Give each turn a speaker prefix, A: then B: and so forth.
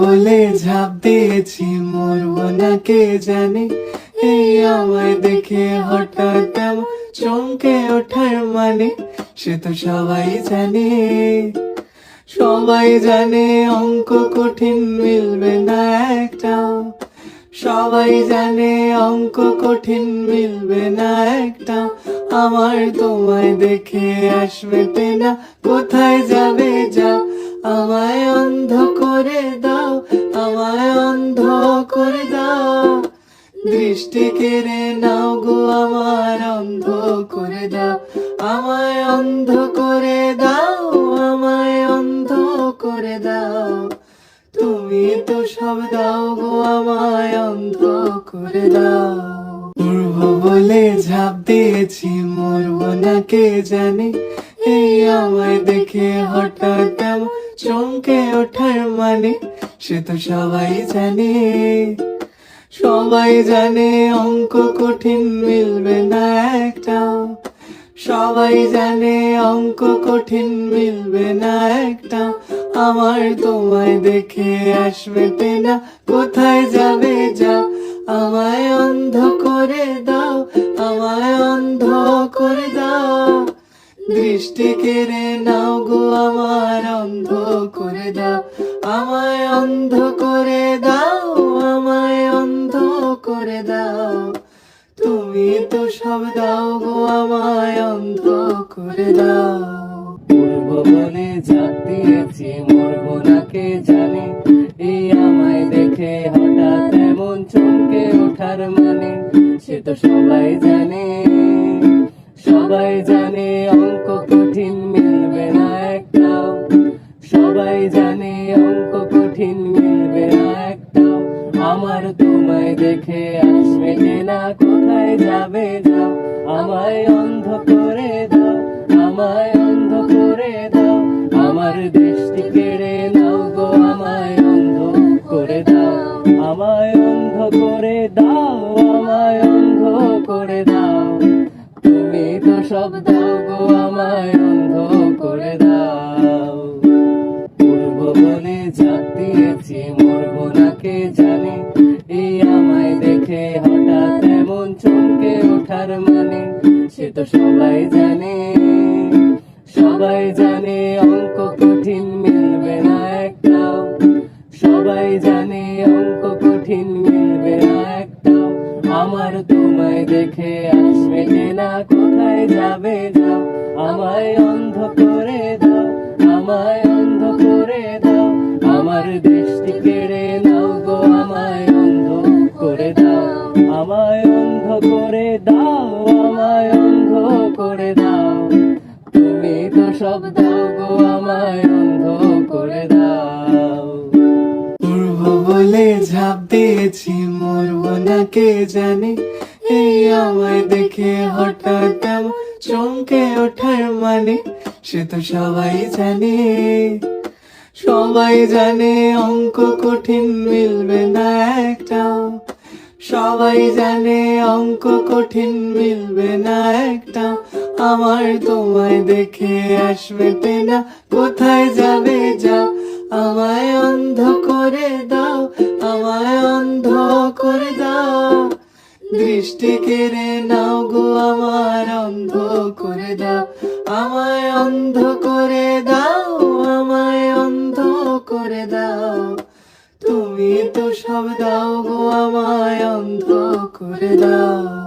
A: বলে ঝাঁপ দিয়েছি, মরবো না কে জানে। এই আমায় দেখে হঠাৎ চমকে ওঠার মানে সে তো সবাই জানে। সবাই জানে অঙ্ক কঠিন, মিলবে না একটাও। সবাই জানে অঙ্ক কঠিন, মিলবে না একটা আমার তোমায় দেখে আসবে না কোথায় যাবে যাও? আমায় অন্ধ করে দাও, আমায় অন্ধ করে দাও। দৃষ্টি কেড়ে নাও গো, আমার অন্ধ করে দাও। আমায় অন্ধ করে দাও, আমায় অন্ধ করে দাও। তুমি তো সব দাও গো, আমায় অন্ধ করে দাও। উড়বো বলে ঝাঁপ দিয়েছি, মরবো না কে জানে। এই আমায় দেখে হঠাৎ এমন চমকে ওঠার মানে সে তো সবাই জানে। সবাই জানে অঙ্ক কঠিন, মিলবে না একটাও সবাই জানে অঙ্ক কঠিন, মিলবে না একটা। আমার তোমায় দেখে আসবে না কোথায় যাবে যা? আমায় অন্ধ করে দাও। দৃষ্টি কেড়ে নাও গো আমার অন্ধ করে দাও, আমায় অন্ধ করে দাও, আমায় অন্ধ করে দাও। তুমি তো সব দাও গো, আমায় অন্ধ করে দাও।
B: উড়বো বলে ঝাঁপ দিয়েছি, মরবো না কে জানে। এই আমায় দেখে হঠাৎ এমন চমকে ওঠার মানে সে তো সবাই জানে। সবাই জানে অঙ্ক কঠিন, মিলবে না একটাও। সবাই জানে অঙ্ক কঠিন, মিলবে না একটাও। আমার তোমায় দেখে আসবে না, কোথায় যাবে যাও। আমায় অন্ধ করে দাও, আমায় অন্ধ করে দাও। আমার দৃষ্টি কেড়ে নাও গো, আমায় অন্ধ করে দাও। আমায় অন্ধ করে দাও, আমায় অন্ধ করে দাও। দাও গো আমায় অন্ধ করে দাও উড়বো বলে ঝাঁপ মরবো না কে এই আমায় দেখে হঠাৎ এমন চমকে ওঠার মানে সে তো সবাই জানে সবাই জানে অঙ্ক কঠিন মিলবে না একটাও। সবাই জানে অঙ্ক কঠিন আমার তোমায় দেখে আসবে না, কোথায় যাবে যাও? আমায় অন্ধ করে দাও, আমায় অন্ধ করে দাও। আমার দৃষ্টি কেড়ে নাও গো, আমায় অন্ধ করে দাও। আমায় অন্ধ করে দাও, আমায় অন্ধ করে দাও। তুমি তো সব দাও গো, আমায় অন্ধ করে দাও।
A: উড়বো বলে ঝাঁপ দিয়েছি কে জানে? এই আমায় দেখে হঠাৎ এমন চমকে ওঠার মানে? সে তো সবাই জানে। সবাই জানে অঙ্ক কঠিন, মিলবে না একটাও সবাই জানে অঙ্ক কঠিন, মিলবে না একটা। আমার তোমায় দেখে আসবে না কোথায় যাবে যাও দৃষ্টি কেড়ে নাও গো, আমার অন্ধ করে দাও। আমায় অন্ধ করে দাও, আমায় অন্ধ করে দাও। তুমি তো সব দাও গো, আমায় অন্ধ করে দাও।